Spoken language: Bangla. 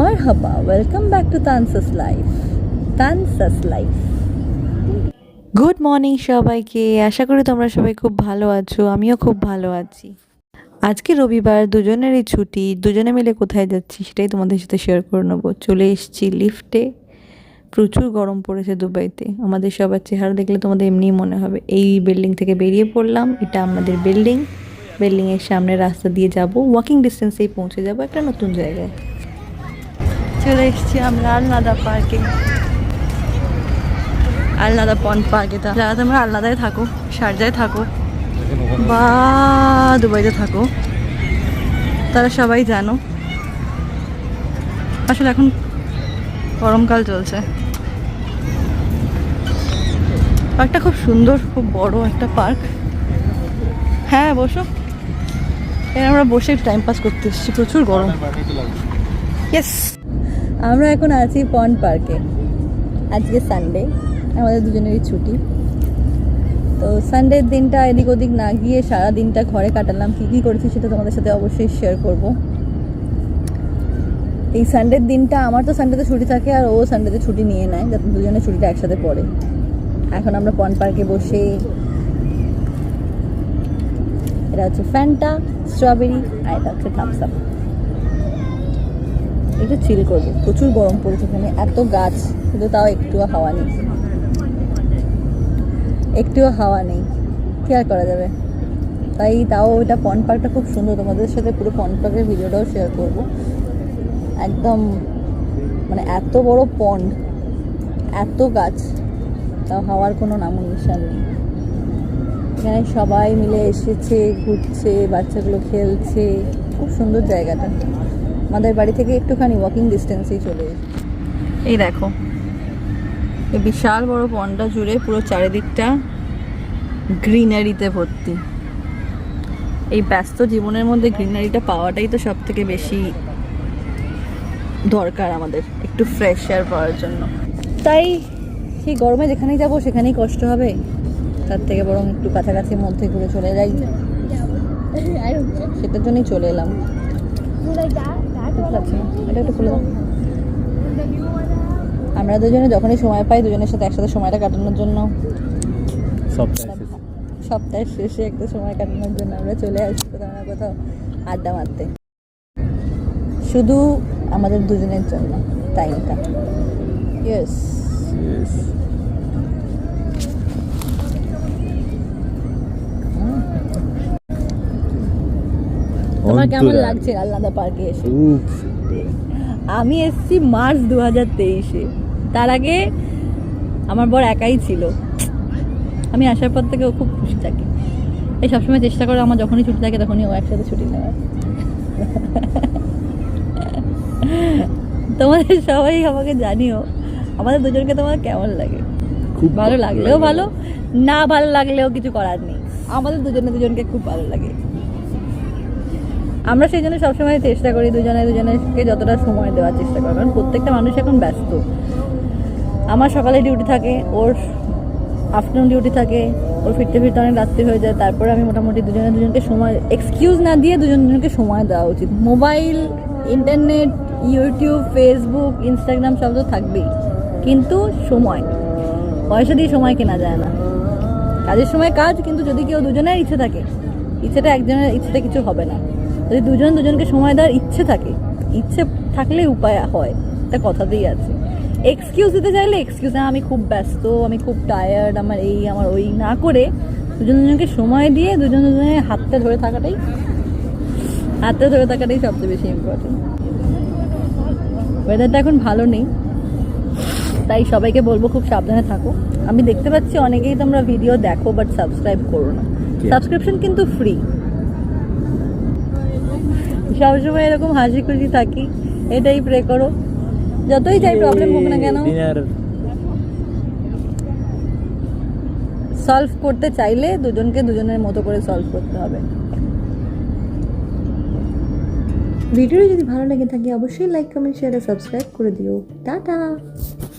মারহাবা welcome back to Tansas life Tansas life good morning সবাইকে। আশা করি তোমরা সবাই খুব ভালো আছো, আমিও খুব ভালো আছি। আজকে রবিবার, দুজনেরই ছুটি, দুজনে মিলে কোথায় যাচ্ছি সেটাই তোমাদের সাথে শেয়ার করে নেব। চলে এসেছি লিফটে প্রচুর গরম পড়েছে দুবাইতে। আমাদের সবার চেহারা দেখলে তোমাদের এমনিই মনে হবে, এই বিল্ডিং থেকে বেরিয়ে পড়লাম, এটা আমাদের বিল্ডিং বিল্ডিংয়ের সামনে রাস্তা দিয়ে যাব ওয়াকিং ডিস্টেন্সেই পৌঁছে যাব একটা নতুন জায়গায়। চলে এসেছি আমরা আলনাদা পার্কে আলনাদা পন পার্কে যারা তোমরা আলনাদায় থাকো শারজায় থাকো বা দুবাইতে থাকো। তারা সবাই জানো। আসলে এখন গরমকাল চলছে। পার্কটা খুব সুন্দর, খুব বড় একটা পার্ক হ্যাঁ বসো। এখানে আমরা বসে টাইম পাস করতে এসেছি। প্রচুর গরম। ইয়েস আমরা এখন আছি পন্ড পার্কে। আজকে সানডে আমাদের দুজনেরই ছুটি। তো সানডের দিনটা এদিক ওদিক না গিয়ে সারা দিনটা ঘরে কাটালাম। কী কী করেছি সেটা তোমাদের সাথে অবশ্যই শেয়ার করব। এই সানডের দিনটা, আমার তো সানডেতে ছুটি থাকে আর ও সানডেতে ছুটি নিয়ে নেয়, যাতে দুজনের ছুটিটা একসাথে পড়ে। এখন আমরা পন্ড পার্কে বসে এটা হচ্ছে ফ্যান্টা স্ট্রবেরি আর এটা হচ্ছে থামস আপ একটু চিল করব। প্রচুর গরম পড়েছে এখানে, এত গাছ, কিন্তু তাও একটুও হাওয়া নেই। একটুও হাওয়া নেই, কি আর করা যাবে? তাই তাও ওইটা পন্ড পার্কটা খুব সুন্দর, তোমাদের সাথে পুরো পন্ড পার্কের ভিডিওটাও শেয়ার করব। একদম মানে এত বড় পন্ড এত গাছ, তাও হাওয়ার কোনো নামও নিশান নেই। এখানে সবাই মিলে এসেছে, ঘুরছে, বাচ্চাগুলো খেলছে, খুব সুন্দর জায়গাটা। আমাদের বাড়ি থেকে একটুখানি ওয়াকিং ডিস্টেন্সেই চলে এই দেখো, এই বিশাল বড় পন্ডা জুড়ে পুরো চারিদিকটা গ্রিনারিতে ভর্তি। এই ব্যস্ত জীবনের মধ্যে গ্রিনারিটা পাওয়াটাই তো সব থেকে বেশি দরকার আমাদের, একটু ফ্রেশ এয়ার পাওয়ার জন্য। তাই সেই গরমে যেখানেই যাব, সেখানেই কষ্ট হবে। তার থেকে বরং একটু কাছাকাছির মধ্যে ঘুরে চলে যাই। সেটার জন্যই চলে এলাম। না? এটা একটু খুলে দাও। আমরা দুজনে যখনই সময় পাই দুজনের সাথে একসাথে সময়টা কাটানোর জন্য। সপ্তাহের শেষে। একটা সময় কাটানোর জন্য আমরা চলে আসি কোথাও না কোথাও আড্ডা মারতে। শুধু আমাদের দুজনের জন্য টাইমটা ইয়েস তোমার কেমন লাগছে আল্লাদা পার্কে এসে? আমি এসেছি মার্চ দু হাজার তেইশে। তার আগে আমার বর একাই ছিল। আমি আসার পর থেকে ও খুব খুশি থাকে। এই সবসময় চেষ্টা করে আমার যখনই ছুটি থাকে তখনই ও একসাথে ছুটি নেওয়ার। তোমাদের সবাই আমাকে জানিও আমাদের দুজনকে তোমার কেমন লাগে? খুব ভালো লাগলেও ভালো না ভালো লাগলেও কিছু করার নেই। আমাদের দুজনে দুজনকে খুব ভালো লাগে। আমরা সেই জন্য সবসময় চেষ্টা করি দুজনে দুজনেকে যতটা সময় দেওয়ার চেষ্টা করি কারণ প্রত্যেকটা মানুষ এখন ব্যস্ত। আমার সকালে ডিউটি থাকে, ওর আফটারনুন ডিউটি থাকে, ওর ফিরতে ফিরতে অনেক রাত্রি হয়ে যায়, তারপরে আমি মোটামুটি দুজনে দুজনকে সময় এক্সকিউজ না দিয়ে দুজন দুজনকে সময় দেওয়া উচিত। Mobile internet YouTube Facebook Instagram সব তো থাকবেই, কিন্তু সময়। পয়সা দিয়ে সময় কেনা যায় না। কাজের সময় কাজ, কিন্তু যদি কেউ দুজনের ইচ্ছে থাকে, ইচ্ছেটা একজনের ইচ্ছেটা কিছু হবে না। যদি দুজন দুজনকে সময় দেওয়ার ইচ্ছে থাকে ইচ্ছে থাকলে উপায় হয় এটা কথাতেই আছে। এক্সকিউজ দিতে চাইলে এক্সকিউজ আমি খুব ব্যস্ত আমি খুব টায়ার্ড আমার এই আমার ওই না করে দুজন দুজনকে সময় দিয়ে দুজন দুজনের হাতটা ধরে থাকাটাই হাতটা ধরে থাকাটাই সবচেয়ে বেশি ইম্পর্টেন্ট ওয়েদারটা এখন ভালো নেই তাই সবাইকে বলব খুব সাবধানে থাকো। আমি দেখতে পাচ্ছি অনেকেই তোমরা ভিডিও দেখো বাট সাবস্ক্রাইব করো না। সাবস্ক্রিপশন কিন্তু ফ্রি সবসময় এরকম হাসি খুশি থাকি এটাই প্রে করো। যতই যাই প্রবলেম হোক না কেন সলভ করতে চাইলে দুজনকে দুজনের মতো করে সলভ করতে হবে। ভিডিওটি যদি ভালো লেগে থাকে অবশ্যই লাইক কমেন্ট শেয়ার আর সাবস্ক্রাইব করে দিও। টাটা!